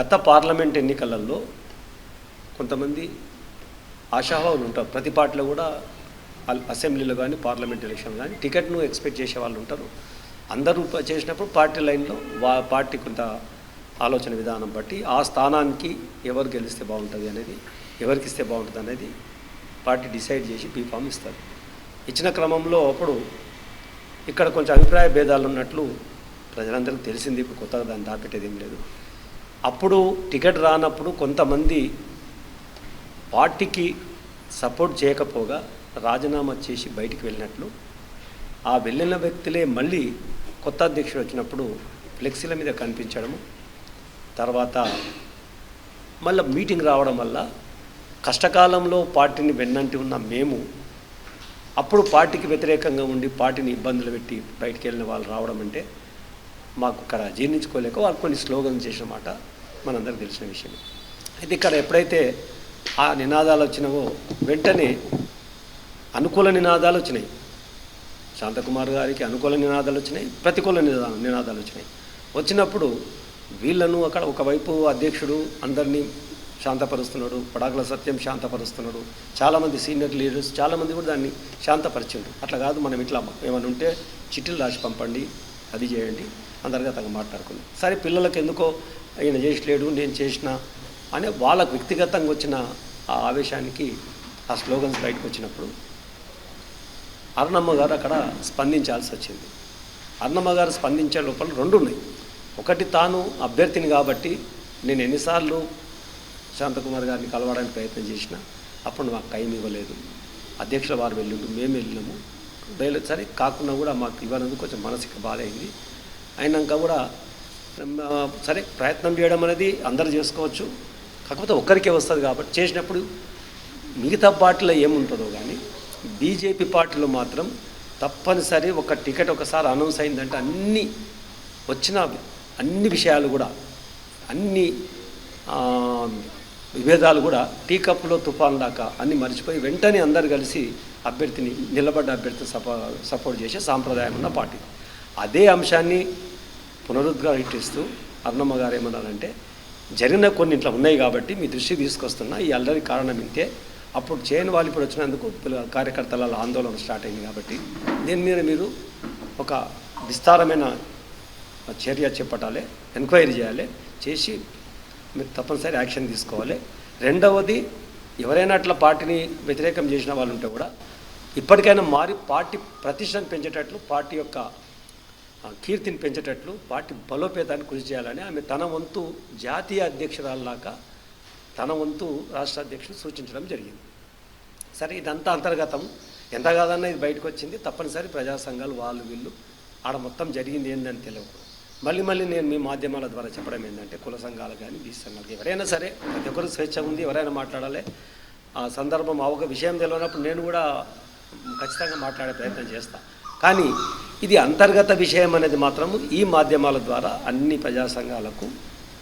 గత పార్లమెంట్ ఎన్నికలలో కొంతమంది ఆశావాహులు ఉంటారు. ప్రతి పార్టీలో కూడా అసెంబ్లీలో కానీ పార్లమెంట్ ఎలక్షన్ కానీ టికెట్ను ఎక్స్పెక్ట్ చేసే వాళ్ళు ఉంటారు. అందరూ చేసినప్పుడు పార్టీ లైన్లో వా పార్టీ కొంత ఆలోచన విధానం బట్టి ఆ స్థానానికి ఎవరు గెలిస్తే బాగుంటుంది అనేది ఎవరికి ఇస్తే బాగుంటుంది అనేది పార్టీ డిసైడ్ చేసి బీఫామ్ ఇస్తారు. ఇచ్చిన క్రమంలో అప్పుడు ఇక్కడ కొంచెం అభిప్రాయ భేదాలు ఉన్నట్లు ప్రజలందరికీ తెలిసింది. ఇప్పుడు కొత్తగా దాన్ని దాపెట్టేది ఏం లేదు. అప్పుడు టికెట్ రానప్పుడు కొంతమంది పార్టీకి సపోర్ట్ చేయకపోగా రాజీనామా చేసి బయటికి వెళ్ళినట్లు ఆ వెళ్ళిన వ్యక్తులే మళ్ళీ కొత్త అధ్యక్షుడు వచ్చినప్పుడు ఫ్లెక్సీల మీద కనిపించడము తర్వాత మళ్ళీ మీటింగ్ రావడం వల్ల కష్టకాలంలో పార్టీని వెన్నంటి ఉన్న మేము అప్పుడు పార్టీకి వ్యతిరేకంగా ఉండి పార్టీని ఇబ్బందులు పెట్టి బయటికి వెళ్ళిన వాళ్ళు రావడం అంటే మాకు ఇక్కడ జీర్ణించుకోలేక వాళ్ళు కొన్ని స్లోగన్ చేసిన మాట. మనందరికి తెలిసిన విషయం అయితే ఇక్కడ ఎప్పుడైతే ఆ నినాదాలు వచ్చినావో వెంటనే అనుకూల నినాదాలు వచ్చినాయి. శాంతకుమార్ గారికి అనుకూల నినాదాలు వచ్చినాయి ప్రతికూల నినా నినాదాలు వచ్చినాయి. వచ్చినప్పుడు వీళ్ళను అక్కడ ఒకవైపు అధ్యక్షుడు అందరినీ శాంతపరుస్తున్నాడు పడాకుల సత్యం శాంతపరుస్తున్నాడు. చాలామంది సీనియర్ లీడర్స్ చాలామంది కూడా దాన్ని శాంతపరిచిండు అట్లా కాదు మనం ఇట్లా ఏమైనా ఉంటే చిట్టిలు రాసి పంపండి అది చేయండి అందరిగా తగ్గ మాట్లాడుకుంది. సరే పిల్లలకు ఎందుకో ఈయన చేసలేడు నేను చేసిన అనే వాళ్ళకు వ్యక్తిగతంగా వచ్చిన ఆ ఆవేశానికి ఆ స్లోగన్స్ బయటకు వచ్చినప్పుడు అరుణమ్మ గారు అక్కడ స్పందించాల్సి వచ్చింది. అరుణమ్మ గారు స్పందించే లోపల రెండు ఉన్నాయి. ఒకటి తాను అభ్యర్థిని కాబట్టి నేను ఎన్నిసార్లు శాంతకుమార్ గారిని కలవడానికి ప్రయత్నం చేసిన అప్పుడు మాకు టైం ఇవ్వలేదు. అధ్యక్షుల వారు వెళ్ళిండు మేము వెళ్ళినాము. వెళ్ళి సరే కాకుండా కూడా మాకు ఇవ్వనందుకు కొంచెం మనసుకి బాధ అయింది. అయినాక కూడా సరే ప్రయత్నం చేయడం అనేది అందరూ చేసుకోవచ్చు. కాకపోతే ఒక్కరికే వస్తుంది కాబట్టి చేసినప్పుడు మిగతా పార్టీలో ఏముంటుందో కానీ బీజేపీ పార్టీలో మాత్రం తప్పనిసరి ఒక టికెట్ ఒకసారి అనౌన్స్ అయిందంటే అన్ని వచ్చిన అన్ని విషయాలు కూడా అన్ని విభేదాలు కూడా టీ కప్లో తుఫాన్ దాకా అన్ని మర్చిపోయి వెంటనే అందరు కలిసి అభ్యర్థిని నిలబడ్డ అభ్యర్థిని సపో సపోర్ట్ చేసే సాంప్రదాయం ఉన్న పార్టీ. అదే అంశాన్ని పునరుద్ఘాటిస్తూ అర్ణమ్మ గారు ఏమన్నారంటే జరిగిన కొన్ని ఇట్లా ఉన్నాయి కాబట్టి మీ దృష్టి తీసుకొస్తున్నా ఈ అల్లరి కారణం ఇంతే. అప్పుడు చేయని వాళ్ళు ఇప్పుడు వచ్చినందుకు కార్యకర్తల ఆందోళన స్టార్ట్ అయింది కాబట్టి దీని మీద మీరు ఒక విస్తారమైన చర్య చేపట్టాలి ఎంక్వైరీ చేయాలి చేసి మీరు తప్పనిసరి యాక్షన్ తీసుకోవాలి. రెండవది ఎవరైనా అట్లా పార్టీని వ్యతిరేకం చేసిన వాళ్ళు ఉంటే కూడా ఇప్పటికైనా మారి పార్టీ ప్రతిష్టను పెంచేటట్లు పార్టీ యొక్క కీర్తిని పెంచేటట్లు పార్టీ బలోపేతాన్ని కృషి చేయాలని ఆమె తన వంతు జాతీయ అధ్యక్షురాల్లాగా తన వంతు రాష్ట్ర అధ్యక్షుడు సూచించడం జరిగింది. సరే ఇదంతా అంతర్గతం. ఎంత కాదన్నా ఇది బయటకు వచ్చింది. తప్పనిసరి ప్రజా సంఘాలు వాళ్ళు వీళ్ళు ఆడ మొత్తం జరిగింది ఏందని తెలియదు. మళ్ళీ మళ్ళీ నేను మీ మాధ్యమాల ద్వారా చెప్పడం ఏంటంటే కుల సంఘాలు కానీ బీసీ సంఘాలు ఎవరైనా సరే ప్రతి ఒక్కరు స్వేచ్ఛ ఉంది ఎవరైనా మాట్లాడాలి. ఆ సందర్భం ఆ ఒక విషయం తెలియనప్పుడు నేను కూడా ఖచ్చితంగా మాట్లాడే ప్రయత్నం చేస్తాను కానీ ఇది అంతర్గత విషయం అనేది మాత్రం ఈ మాధ్యమాల ద్వారా అన్ని ప్రజా సంఘాలకు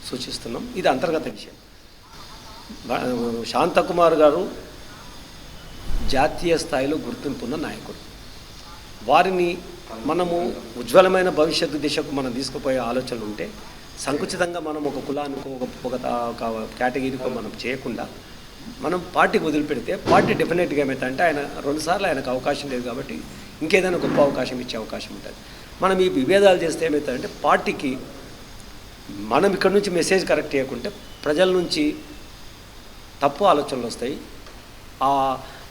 సూచిస్తున్నాం. ఇది అంతర్గత విషయం. శాంతకుమార్ గారు జాతీయ స్థాయిలో గుర్తింపున్న నాయకుడు. వారిని మనము ఉజ్వలమైన భవిష్యత్తు దిశకు మనం తీసుకుపోయే ఆలోచనలు ఉంటే సంకుచితంగా మనం ఒక కులానికో ఒక ఒక కేటగిరీకో మనం చేయకుండా మనం పార్టీకి వదిలిపెడితే పార్టీ డెఫినెట్గా ఏమైతే ఆయన రెండుసార్లు ఆయనకు అవకాశం లేదు కాబట్టి ఇంకేదైనా గొప్ప అవకాశం ఇచ్చే అవకాశం ఉంటుంది. మనం ఈ విభేదాలు చేస్తే ఏమవుతుందంటే పార్టీకి మనం ఇక్కడ నుంచి మెసేజ్ కరెక్ట్ చేయకుంటే ప్రజల నుంచి తప్పు ఆలోచనలు వస్తాయి. ఆ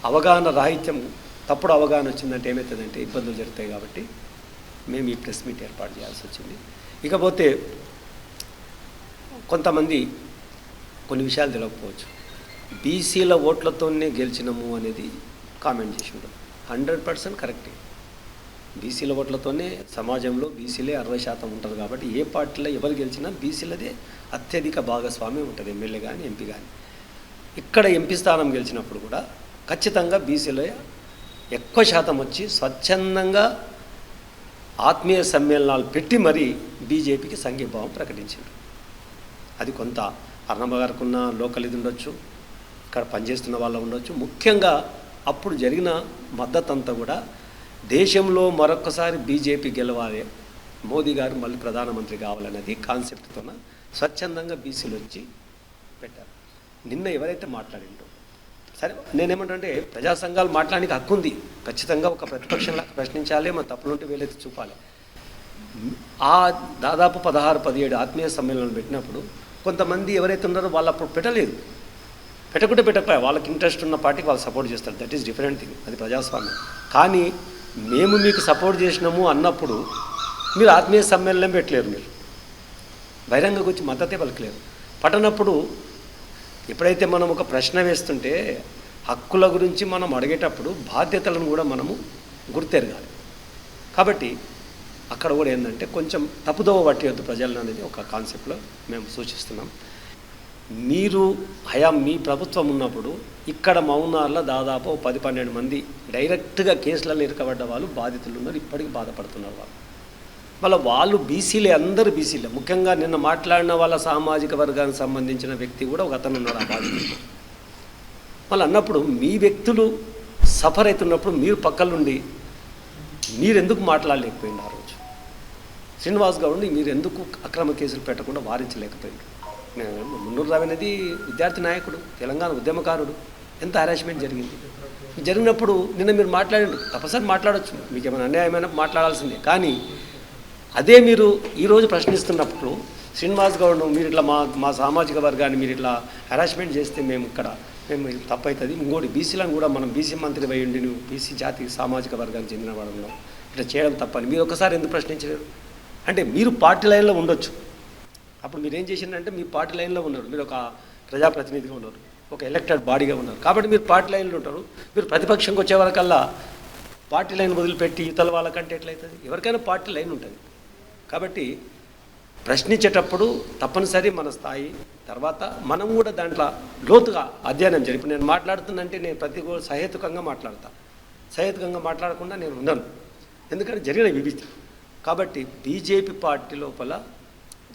అవగాహన రాహిత్యం తప్పుడు అవగాహన వచ్చిందంటే ఏమవుతుందంటే ఇబ్బందులు జరుగుతాయి కాబట్టి మేము ఈ ప్రెస్ మీట్ ఏర్పాటు చేయాల్సి వచ్చింది. ఇకపోతే కొంతమంది కొన్ని విషయాలు తెలియకపోవచ్చు బీసీల ఓట్లతోనే గెలిచినాము అనేది కామెంట్ చేసి ఉండదు హండ్రెడ్ పర్సెంట్ కరెక్టే. బీసీల ఓట్లతోనే సమాజంలో బీసీలే అరవై శాతం ఉంటారు కాబట్టి ఏ పార్టీలో ఎవరు గెలిచినా బీసీలదే అత్యధిక భాగస్వామ్యం ఉంటుంది ఎమ్మెల్యే కానీ ఎంపీ కానీ ఇక్కడ ఎంపీ స్థానం గెలిచినప్పుడు కూడా ఖచ్చితంగా బీసీలో ఎక్కువ శాతం వచ్చి స్వచ్ఛందంగా ఆత్మీయ సమ్మేళనాలు పెట్టి మరీ బీజేపీకి సంఘీభావం ప్రకటించారు అది కొంత అర్ణమ్మ గారికి ఉన్న లోకల్ ఇది ఉండొచ్చు ఇక్కడ పనిచేస్తున్న వాళ్ళు ఉండొచ్చు. ముఖ్యంగా అప్పుడు జరిగిన మద్దతు అంతా కూడా దేశంలో మరొకసారి బీజేపీ గెలవాలి మోదీ గారు మళ్ళీ ప్రధానమంత్రి కావాలనేది కాన్సెప్ట్తోన స్వచ్ఛందంగా బీసీలు వచ్చి పెట్టారు. నిన్న ఎవరైతే మాట్లాడిండో సరే నేనేమంటే ప్రజా సంఘాలు మాట్లాడడానికి హక్కు ఉంది. ఖచ్చితంగా ఒక ప్రతిపక్షంలా ప్రశ్నించాలి మన తప్పులుంటే వీలైతే చూపాలి. ఆ దాదాపు పదహారు పదిహేడు ఆత్మీయ సమ్మేళనాలు పెట్టినప్పుడు కొంతమంది ఎవరైతే ఉన్నారో వాళ్ళు అప్పుడు పెట్టలేదు. పెట్టకుంటే పెట్టకపోయా వాళ్ళకి ఇంట్రెస్ట్ ఉన్న పార్టీకి వాళ్ళు సపోర్ట్ చేస్తారు. దట్ ఈస్ డిఫరెంట్ థింగ్ అది ప్రజాస్వామ్యం. కానీ మేము మీకు సపోర్ట్ చేసినాము అన్నప్పుడు మీరు ఆత్మీయ సమ్మేళనం పెట్టలేరు మీరు. బహిరంగకు వచ్చి మద్దతే పలకలేరు. పట్టనప్పుడు ఎప్పుడైతే మనం ఒక ప్రశ్న వేస్తుంటే హక్కుల గురించి మనం అడిగేటప్పుడు బాధ్యతలను కూడా మనము గుర్తెరగాలి. కాబట్టి అక్కడ కూడా ఏంటంటే కొంచెం తప్పుదోవ పట్టేయద్దు ప్రజలను అనేది ఒక కాన్సెప్ట్లో మేము సూచిస్తున్నాం. మీరు హయా మీ ప్రభుత్వం ఉన్నప్పుడు ఇక్కడ మౌనాల్లో దాదాపు పది పన్నెండు మంది డైరెక్ట్గా కేసులలో ఇరకబడ్డ వాళ్ళు బాధితులు ఉన్నారు ఇప్పటికీ బాధపడుతున్నారు వాళ్ళు. మళ్ళీ వాళ్ళు బీసీలే అందరూ బీసీలే. ముఖ్యంగా నిన్న మాట్లాడిన వాళ్ళ సామాజిక వర్గానికి సంబంధించిన వ్యక్తి కూడా ఒక అతను ఉన్నాడు ఆ బాధితులు మళ్ళీ అన్నప్పుడు మీ వ్యక్తులు సఫర్ అవుతున్నప్పుడు మీరు పక్కలుండి మీరు ఎందుకు మాట్లాడలేకపోయింది ఆ రోజు? శ్రీనివాస్ గౌడ్ని మీరు ఎందుకు అక్రమ కేసులు పెట్టకుండా వారించలేకపోయింది మున్నూరు రావి అనేది విద్యార్థి నాయకుడు తెలంగాణ ఉద్యమకారుడు. ఎంత హరాస్మెంట్ జరిగింది? జరిగినప్పుడు నిన్న మీరు మాట్లాడండి. తప్పసారి మాట్లాడొచ్చు. మీకు ఏమైనా అన్యాయమైన మాట్లాడాల్సిందే. కానీ అదే మీరు ఈరోజు ప్రశ్నిస్తున్నప్పుడు శ్రీనివాస్ గౌడ్ మీరు ఇట్లా మా మా సామాజిక వర్గాన్ని మీరు ఇట్లా హరాస్మెంట్ చేస్తే మేము ఇక్కడ మేము ఇది తప్పవుతుంది ఇంకోటి బీసీలను కూడా మనం బీసీ మంత్రి వేయండి నువ్వు బీసీ జాతి సామాజిక వర్గానికి చెందిన వాళ్ళలో ఇట్లా చేయడం తప్పని. మీరు ఒకసారి ఎందుకు ప్రశ్నించలేరు? అంటే మీరు పార్టీ లైన్లో ఉండొచ్చు. అప్పుడు మీరు ఏం చేసిందంటే మీ పార్టీ లైన్లో ఉన్నారు. మీరు ఒక ప్రజాప్రతినిధిగా ఉన్నారు. ఒక ఎలక్టెడ్ బాడీగా ఉన్నారు. కాబట్టి మీరు పార్టీ లైన్లో ఉంటారు. మీరు ప్రతిపక్షంకి వచ్చే వరకల్లా పార్టీ లైన్ వదిలిపెట్టి ఇతల వాళ్ళకంటే ఎట్లయితుంది? ఎవరికైనా పార్టీ లైన్ ఉంటుంది. కాబట్టి ప్రశ్నించేటప్పుడు తప్పనిసరి మన స్థాయి తర్వాత మనం కూడా దాంట్లో లోతుగా అధ్యయనం జరిపి ఇప్పుడు నేను మాట్లాడుతున్నంటే నేను ప్రతి సహేతుకంగా మాట్లాడతా. సహేతుకంగా మాట్లాడకుండా నేను ఉండను. ఎందుకంటే జరిగిన వివిధ కాబట్టి బీజేపీ పార్టీ లోపల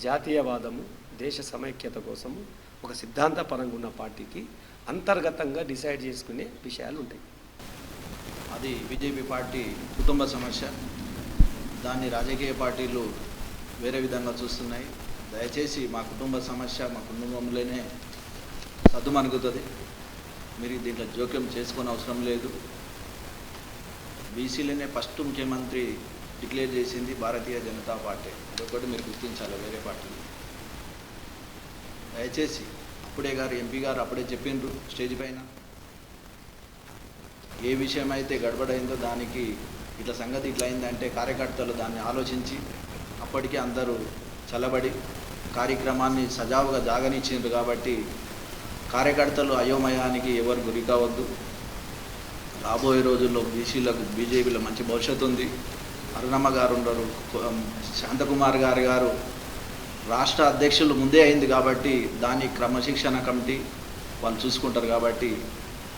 జాతీయవాదము దేశ సమైక్యత కోసము ఒక సిద్ధాంతపరంగా ఉన్న పార్టీకి అంతర్గతంగా డిసైడ్ చేసుకునే విషయాలు ఉంటాయి. అది బీజేపీ పార్టీ కుటుంబ సమస్య. దాన్ని రాజకీయ పార్టీలు వేరే విధంగా చూస్తున్నాయి. దయచేసి మా కుటుంబ సమస్య మా కుటుంబంలోనే సర్దుమనుగుతుంది మీరు దీంట్లో జోక్యం చేసుకునే అవసరం లేదు. బీసీలోనే ఫస్ట్ ముఖ్యమంత్రి డిక్లేర్ చేసింది భారతీయ జనతా పార్టీ. అదొకటి మీరు గుర్తించాలి వేరే పార్టీని దయచేసి అప్పుడే గారు ఎంపీ గారు అప్పుడే చెప్పిండ్రు స్టేజ్ పైన. ఏ విషయం అయితే గడబడైందో దానికి ఇట్లా సంగతి ఇట్లా అయిందంటే కార్యకర్తలు దాన్ని ఆలోచించి అప్పటికే అందరూ చల్లబడి కార్యక్రమాన్ని సజావుగా జాగనిచ్చిండ్రు కాబట్టి కార్యకర్తలు అయోమయానికి ఎవరు గురి కావద్దు. రాబోయే రోజుల్లో బీసీలకు బీజేపీలో మంచి భవిష్యత్తు ఉంది. అరుణమ్మ గారు ఉండరు శాంతకుమార్ గారు గారు రాష్ట్ర అధ్యక్షులు ముందే అయింది కాబట్టి దాని క్రమశిక్షణ కమిటీ వాళ్ళు చూసుకుంటారు కాబట్టి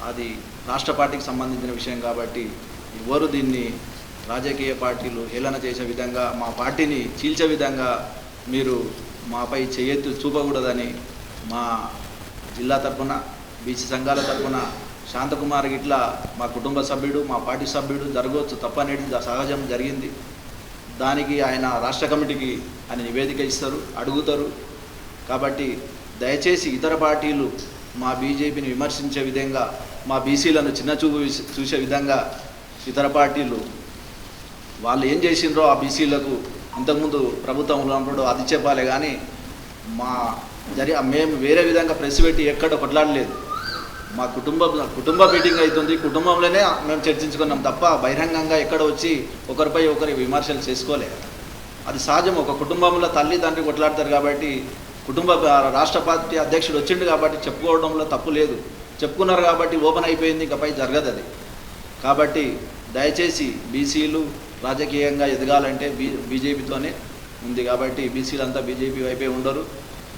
అది రాష్ట్ర పార్టీకి సంబంధించిన విషయం కాబట్టి ఎవరు దీన్ని రాజకీయ పార్టీలు హేళన చేసే విధంగా మా పార్టీని చీల్చే విధంగా మీరు మాపై చేయెత్తు చూపకూడదని మా జిల్లా తరఫున బీసీ సంఘాల తరఫున శాంతకుమార్ ఇట్లా మా కుటుంబ సభ్యుడు మా పార్టీ సభ్యుడు జరగవచ్చు తప్పనేది సహజం జరిగింది. దానికి ఆయన రాష్ట్ర కమిటీకి ఆయన నివేదిక ఇస్తారు అడుగుతారు. కాబట్టి దయచేసి ఇతర పార్టీలు మా బీజేపీని విమర్శించే విధంగా మా బీసీలను చిన్నచూపు చూసే విధంగా ఇతర పార్టీలు వాళ్ళు ఏం చేసిండ్రో ఆ బీసీలకు ఇంతకుముందు ప్రభుత్వం ఉన్నప్పుడు అది చెప్పాలి కానీ మా జరి మేము వేరే విధంగా ప్రెస్ పెట్టి ఎక్కడ కొట్లాడలేదు. మా కుటుంబ కుటుంబ మీటింగ్ అవుతుంది. కుటుంబంలోనే మేము చర్చించుకున్నాం తప్ప బహిరంగంగా ఎక్కడ వచ్చి ఒకరిపై ఒకరి విమర్శలు చేసుకోలే. అది సహజం. ఒక కుటుంబంలో తల్లి తండ్రి కొట్లాడతారు కాబట్టి కుటుంబ రాష్ట్ర పార్టీ అధ్యక్షుడు వచ్చిండు కాబట్టి చెప్పుకోవడంలో తప్పు లేదు. చెప్పుకున్నారు కాబట్టి ఓపెన్ అయిపోయింది ఇకపై జరగదు అది. కాబట్టి దయచేసి బీసీలు రాజకీయంగా ఎదగాలంటే బీ బీజేపీతోనే ఉంది కాబట్టి బీసీలంతా బీజేపీ వైపే ఉండరు.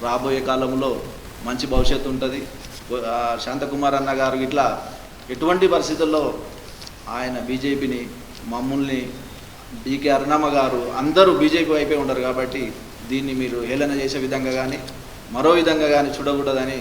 రాబోయే కాలంలో మంచి భవిష్యత్తు ఉంటుంది. శాంతకుమార్ అన్న గారు ఇట్లా ఎటువంటి పరిస్థితుల్లో ఆయన బీజేపీని మమ్మల్ని బీకే అరుణమ్మ గారు అందరూ బీజేపీ వైపే ఉండరు కాబట్టి దీన్ని మీరు హేళన చేసే విధంగా కానీ మరో విధంగా కానీ చూడకూడదని